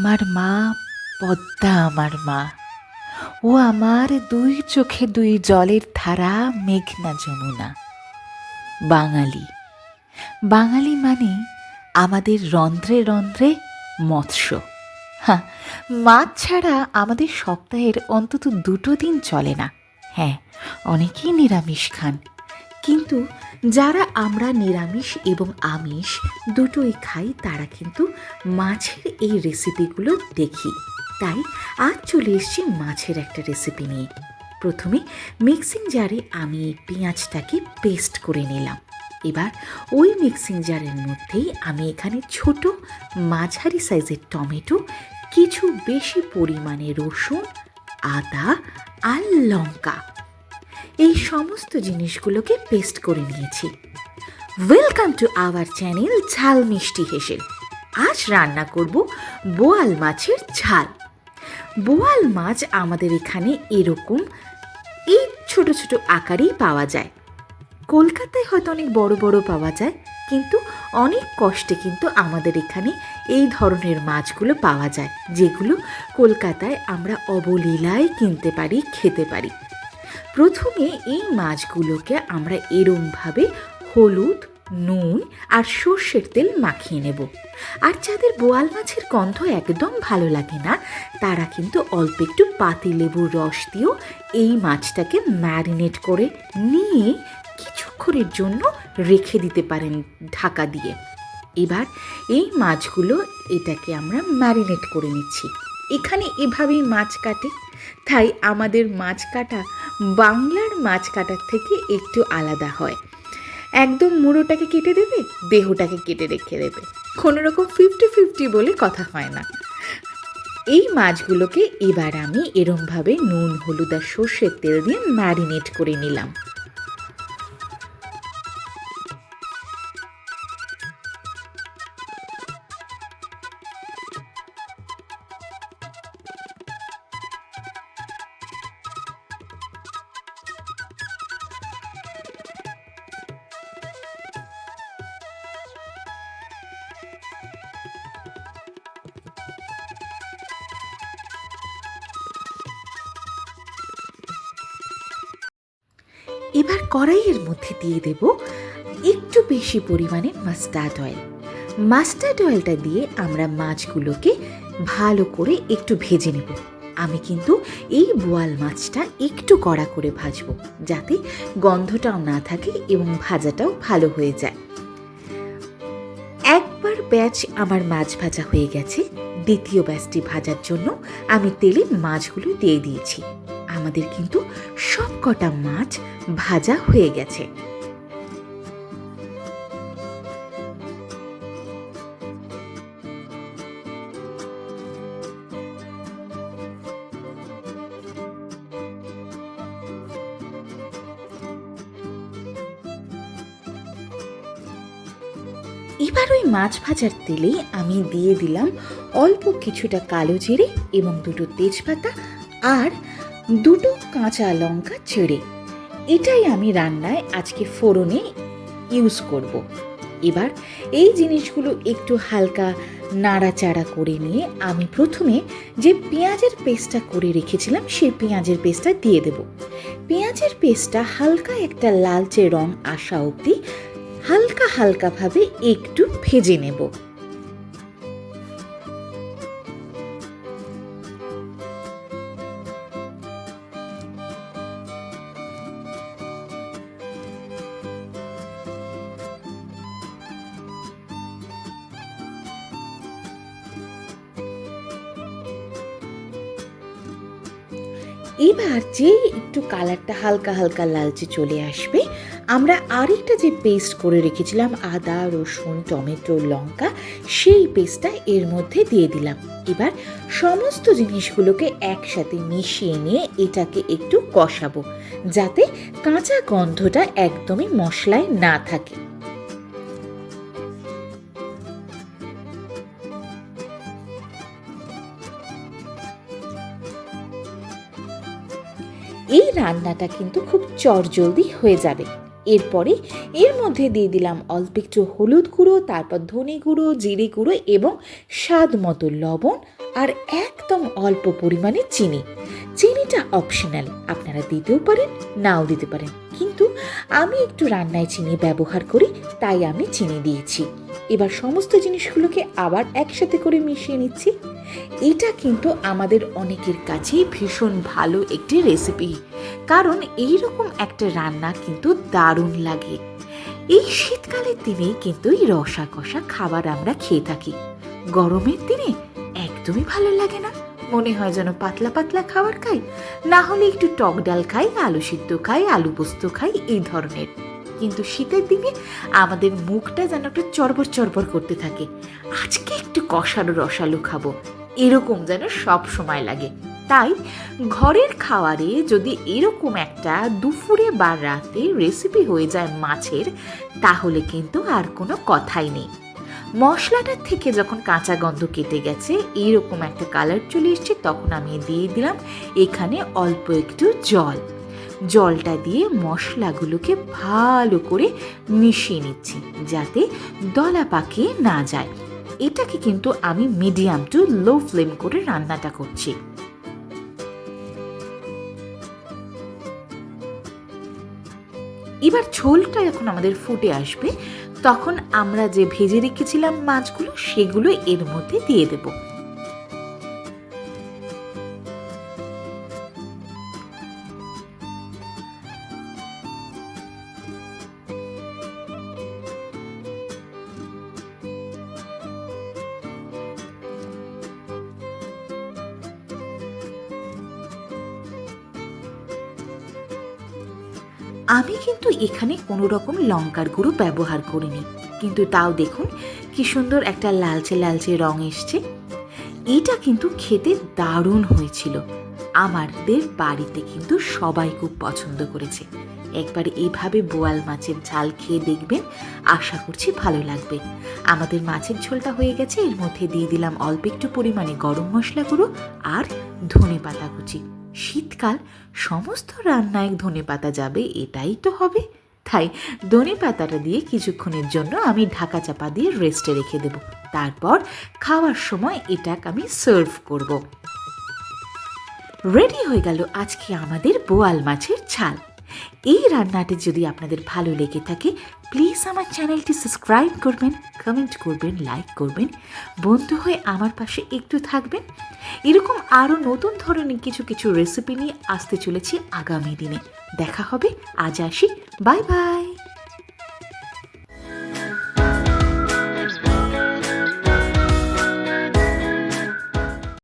আমার মা, পদ্মা আমার মা। ও আমার দুই চোখে দুই জলের ধারা, মেঘনা যমুনা। বাঙালি। বাঙালি মানে আমাদের রন্ধ্রে রন্ধ্রে মৎস্য। হ্যাঁ মাছ ছাড়া আমাদের সপ্তাহের অন্তত দুটো দিন চলে না। হ্যাঁ অনেকেই নিরামিষ খান। কিন্তু যারা আমরা নিরামিষ এবং আমিষ দুটোই খাই, তারা কিন্তু মাছের এই রেসিপিগুলো দেখি। তাই আজ চলে এসেছি মাছের একটা রেসিপি নিয়ে। প্রথমে মিক্সিং জারে আমি পেঁয়াজটাকে পেস্ট করে নিলাম। এবার ওই মিক্সিং জারের মধ্যেই আমি এখানে ছোট মাঝারি সাইজের টমেটো, কিছু বেশি পরিমাণে রসুন, আদা আর লঙ্কা এই সমস্ত জিনিসগুলোকে পেস্ট করে নিয়েছি। ওয়েলকাম টু আওয়ার চ্যানেল ঝাল মিষ্টি হেসেল। আজ রান্না করব বোয়াল মাছের ঝাল। বোয়াল মাছ আমাদের এখানে এরকম এই ছোট ছোট আকারেই পাওয়া যায়। কলকাতায় হয়তো অনেক বড় বড় পাওয়া যায়, কিন্তু অনেক কষ্টে কিন্তু আমাদের এখানে এই ধরনের মাছগুলো পাওয়া যায়, যেগুলো কলকাতায় আমরা অবলীলায় কিনতে পারি, খেতে পারি। প্রথমে এই মাছগুলোকে আমরা এরমভাবে হলুদ, নুন আর সর্ষের তেল মাখিয়ে নেব। আর যাদের বোয়াল মাছের গন্ধ একদম ভালো লাগে না, তারা কিন্তু অল্প একটু পাতি লেবুর রস দিয়েও এই মাছটাকে ম্যারিনেট করে নিয়ে কিছুক্ষণের জন্য রেখে দিতে পারেন ঢাকা দিয়ে। এবার এই মাছগুলো এটাকে আমরা ম্যারিনেট করে নিচ্ছি। এখানে এভাবেই মাছ কাটে। তাই আমাদের মাছ কাটা বাংলার মাছ কাটার থেকে একটু আলাদা হয়। একদম মুড়োটাকে কেটে দেবে, দেহটাকে কেটে রেখে দেবে। কোনো রকম ফিফটি ফিফটি বলে কথা হয় না। এই মাছগুলোকে এবার আমি এরমভাবে নুন, হলুদ আর সর্ষের তেল দিয়ে ম্যারিনেট করে নিলাম। এবার কড়াইয়ের মধ্যে দিয়ে দেব একটু বেশি পরিমাণে মাস্টার্ড অয়েল মাস্টার্ড অয়েলটা দিয়ে আমরা মাছগুলোকে ভালো করে একটু ভেজে নেব। আমি কিন্তু এই বোয়াল মাছটা একটু কড়া করে ভাজবো যাতে গন্ধটাও না থাকে এবং ভাজাটাও ভালো হয়ে যায়। একবার ব্যাচ আমার মাছ ভাজা হয়ে গেছে। দ্বিতীয় ব্যাচটি ভাজার জন্য আমি তেলে মাছগুলো দিয়ে দিয়েছি। আমাদের কিন্তু সব কটা মাছ ভাজা হয়ে গেছে। এবার ওই মাছ ভাজার তেলেই আমি দিয়ে দিলাম অল্প কিছুটা কালো জিরে এবং দুটো তেজপাতা আর দুটো কাঁচা লঙ্কা ছেড়ে। এটাই আমি রান্নায় আজকে ফোড়নে ইউজ করব। এবার এই জিনিসগুলো একটু হালকা নাড়াচাড়া করে নিয়ে আমি প্রথমে যে পেঁয়াজের পেস্টটা করে রেখেছিলাম, সেই পেঁয়াজের পেস্টটা দিয়ে দেব। পেঁয়াজের পেস্টটা হালকা একটা লালচে রং আসা অবধি হালকা হালকাভাবে একটু ভেজে নেব। এবার যে একটু কালারটা হালকা হালকা লালচে চলে আসবে, আমরা আরেকটা যে পেস্ট করে রেখেছিলাম, আদা, রসুন, টমেটো, লঙ্কা, সেই পেস্টটা এর মধ্যে দিয়ে দিলাম। এবার সমস্ত জিনিসগুলোকে একসাথে মিশিয়ে নিয়ে এটাকে একটু কষাবো, যাতে কাঁচা গন্ধটা একদমই মশলায় না থাকে। রান্নাটা কিন্তু খুব চটজলদি হয়ে যাবে। এরপরে এর মধ্যে দিয়ে দিলাম অল্প একটু হলুদ গুঁড়ো, তারপর ধনে গুঁড়ো, জিরে গুঁড়ো এবং স্বাদ মতো লবণ আর একদম অল্প পরিমাণে চিনি। চিনিটা অপশনাল আপনারা দিতেও পারেন, নাও দিতে পারেন। কিন্তু আমি একটু রান্নায় চিনি ব্যবহার করি, তাই আমি চিনি দিয়েছি। এবার সমস্ত জিনিসগুলোকে আবার একসাথে করে মিশিয়ে নিচ্ছি। এটা কিন্তু আমাদের অনেকের কাছেই ভীষণ ভালো একটি রেসিপি কারণ এই রকম একটা রান্না কিন্তু দারুণ লাগে। এই শীতকালের দিনেই কিন্তু এই রসা কষা খাবার আমরা খেয়ে থাকি। গরমের দিনে একদমই ভালো লাগে না। মনে হয় যেন পাতলা পাতলা খাবার খাই। না হলে একটু টক ডাল খাই, আলু সিদ্ধ খাই, আলু পোস্ত খাই, এই ধরনের। কিন্তু শীতের দিনে আমাদের মুখটা যেন একটু চরবর চরবর করতে থাকে। আজকে একটু কষানো রসালো খাব। এরকম যেন সব সময় লাগে। তাই ঘরের খাওয়ারে যদি এরকম একটা দুপুরে বা রাতে রেসিপি হয়ে যায় মাছের, তাহলে কিন্তু আর কোনো কথাই নেই। মশলাটার থেকে যখন কাঁচা গন্ধ কেটে গেছে এইরকম একটা কালার চলে এসছে, তখন আমি দিয়ে দিলাম এখানে অল্প একটু জল। জলটা দিয়ে মশলাগুলোকে ভালো করে মিশিয়ে নিচ্ছি, যাতে দলা পাকিয়ে না যায়। এটাকে কিন্তু আমি মিডিয়াম টু লো ফ্লেম করে রান্নাটা করছি। এবার ঝোলটা যখন আমাদের ফুটে আসবে, তখন আমরা যে ভেজে রেখেছিলাম মাছগুলো, সেগুলো এর মধ্যে দিয়ে দেব। আমি কিন্তু এখানে কোনো রকম লঙ্কার গুঁড়ো ব্যবহার করিনি। কিন্তু তাও দেখুন কি সুন্দর একটা লালচে লালচে রং এসছে। এটা কিন্তু খেতে দারুণ হয়েছিল। আমাদের বাড়িতে কিন্তু সবাই খুব পছন্দ করেছে। একবার এইভাবে বোয়াল মাছের ঝাল খেয়ে দেখবেন, আশা করছি ভালো লাগবে। আমাদের মাছের ঝোলটা হয়ে গেছে, এর মধ্যে দিয়ে দিলাম অল্প একটু পরিমাণে গরম মশলা গুঁড়ো আর ধনে পাতা কুচি। শীতকাল সমস্ত রান্নায় ধনে পাতা যাবে, এটাই তো হবে। তাই ধনে পাতাটা দিয়ে কিছুক্ষণের জন্য আমি ঢাকা চাপা দিয়ে রেস্টে রেখে দেব। তারপর খাওয়ার সময় এটাকে আমি সার্ভ করব। রেডি হয়ে গেল আজকে আমাদের বোয়াল মাছের ছাল এই রান্নাটি যদি আপনাদের ভালো লেগে থাকে প্লিজ আমার চ্যানেলটি সাবস্ক্রাইব করবেন কমেন্ট করবেন লাইক করবেন। বন্ধু হয়ে আমার পাশে একটু থাকবেন। এরকম আরও নতুন ধরনের কিছু কিছু রেসিপি নিয়ে আসতে চলেছি আগামী দিনে। দেখা হবে, আজ আসি। Bye bye